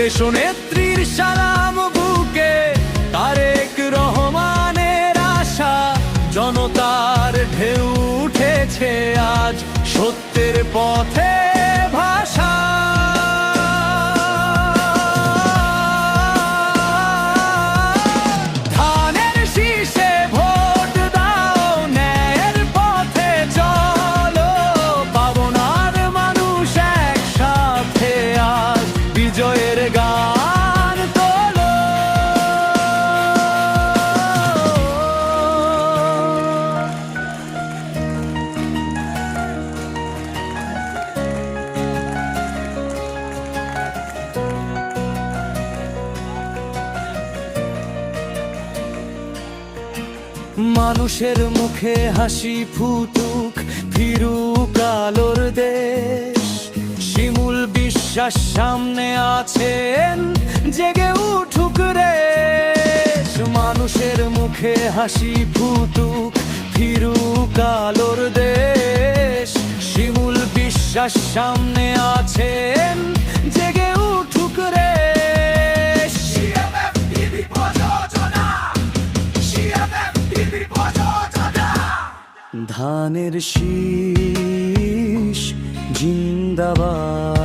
দেশনেত্রীর সালাম বুকে তারেক রহমানের আশা জনতার ঢেউ উঠেছে আজ। মানুষের মুখে হাসি ফুটুক বিশ্বাস সামনে আছেন জেগে উঠুক রে। মানুষের মুখে হাসি ফুটুক ফিরুক আলোর দেশ। শিমুল বিশ্বাস সামনে আছেন জেগে উঠুক রে। ধানের শীষ জিন্দাবাদ।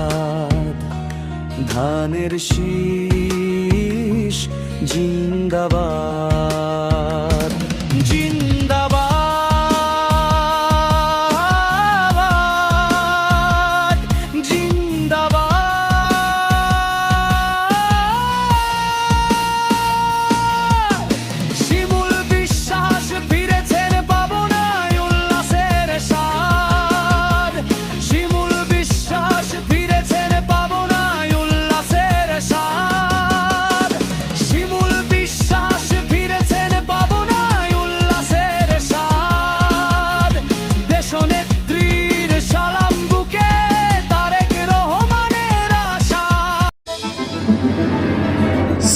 ধানের শীষ জিন্দাবাদ।